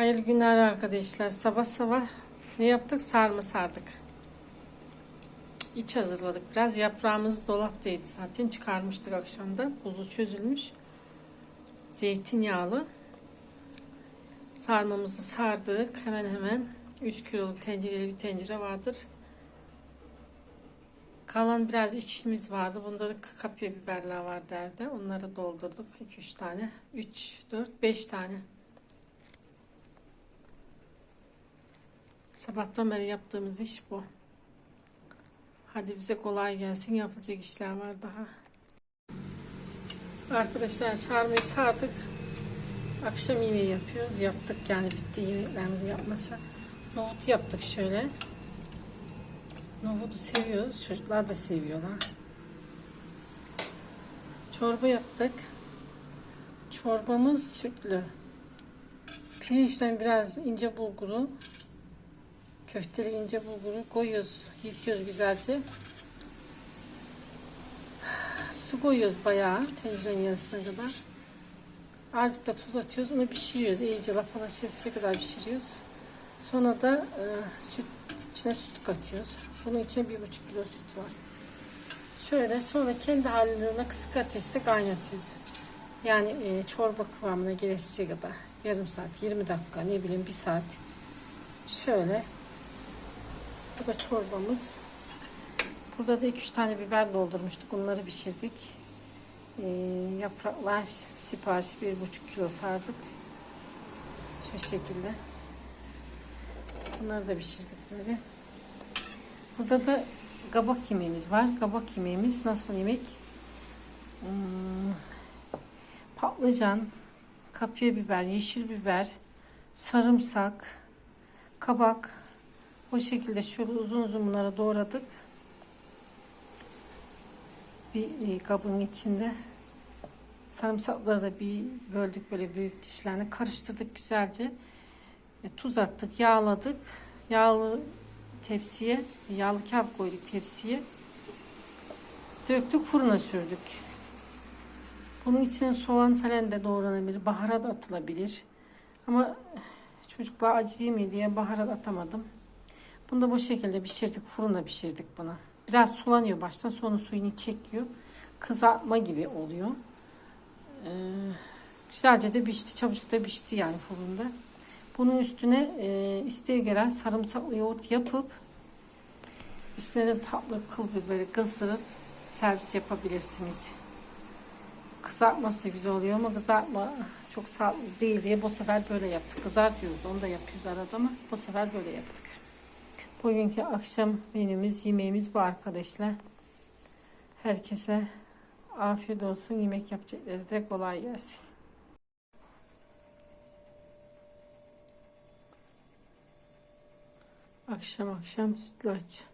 Hayırlı günler arkadaşlar. Sabah sabah ne yaptık? Sarma sardık. İç hazırladık. Biraz yaprağımız dolaptaydı zaten. Çıkarmıştık akşamda. Buzu çözülmüş. Zeytinyağlı. Sarmamızı sardık. Hemen hemen 3 kiloluk tencereli bir tencere vardır. Kalan biraz içimiz vardı. Bunda da kapya biberler vardı evde. Onları doldurduk. 2-3 tane. 3, 4, 5 tane. Sabahtan beri yaptığımız iş bu. Hadi bize kolay gelsin. Yapılacak işler var daha. Arkadaşlar sarmayı sardık. Akşam yemeği yapıyoruz. Yaptık yani bitti yemeklerimizi yapması. Nohut yaptık şöyle. Nohutu seviyoruz. Çocuklar da seviyorlar. Çorba yaptık. Çorbamız sütlü. Pirinçten biraz ince bulguru köfteli ince bulguru koyuyoruz. Yıkıyoruz güzelce. Su koyuyoruz bayağı tencerenin yarısına kadar. Azıcık da tuz atıyoruz. Onu pişiriyoruz. İyice lapalaşıncaya kadar pişiriyoruz. Sonra da e, süt içine süt katıyoruz. Bunun içine bir buçuk kilo süt var. Şöyle sonra kendi halinde kısık ateşte kaynatıyoruz. Yani e, çorba kıvamına gelesiye kadar. Yarım saat, 20 dakika, ne bileyim bir saat. Şöyle bu da çorbamız. Burada da 2-3 tane biber doldurmuştuk. Bunları pişirdik. Ee, yapraklar sipariş 1,5 kilo sardık. Şu şekilde. Bunları da pişirdik böyle. Burada da kabak yemeğimiz var. Kabak yemeğimiz nasıl yemek? Hmm, patlıcan, kapya biber, yeşil biber, sarımsak, kabak, bu şekilde şöyle uzun uzun bunları doğradık. Bir e, kabın içinde sarımsakları da bir böldük böyle büyük dişlerini karıştırdık güzelce. E, tuz attık, yağladık. Yağlı tepsiye, yağlı kağıt koyduk tepsiye. Döktük fırına sürdük. Bunun içine soğan falan da doğranabilir, baharat atılabilir. Ama çocuklar acı yemiyor diye baharat atamadım. Bunu da bu şekilde pişirdik. Fırında pişirdik bunu. Biraz sulanıyor baştan sonra suyunu çekiyor. Kızartma gibi oluyor. Ee, güzelce de pişti. Çabucak da pişti yani fırında. Bunun üstüne e, isteğe göre sarımsaklı yoğurt yapıp üstüne tatlı kıl biberi kızdırıp servis yapabilirsiniz. Kızartması da güzel oluyor ama kızartma çok sağlıklı değil diye bu sefer böyle yaptık. Kızartıyoruz onu da yapıyoruz arada ama bu sefer böyle yaptık. Bugünkü akşam menümüz, yemeğimiz bu arkadaşlar. Herkese afiyet olsun. Yemek yapacakları da kolay gelsin. Akşam akşam sütlaç.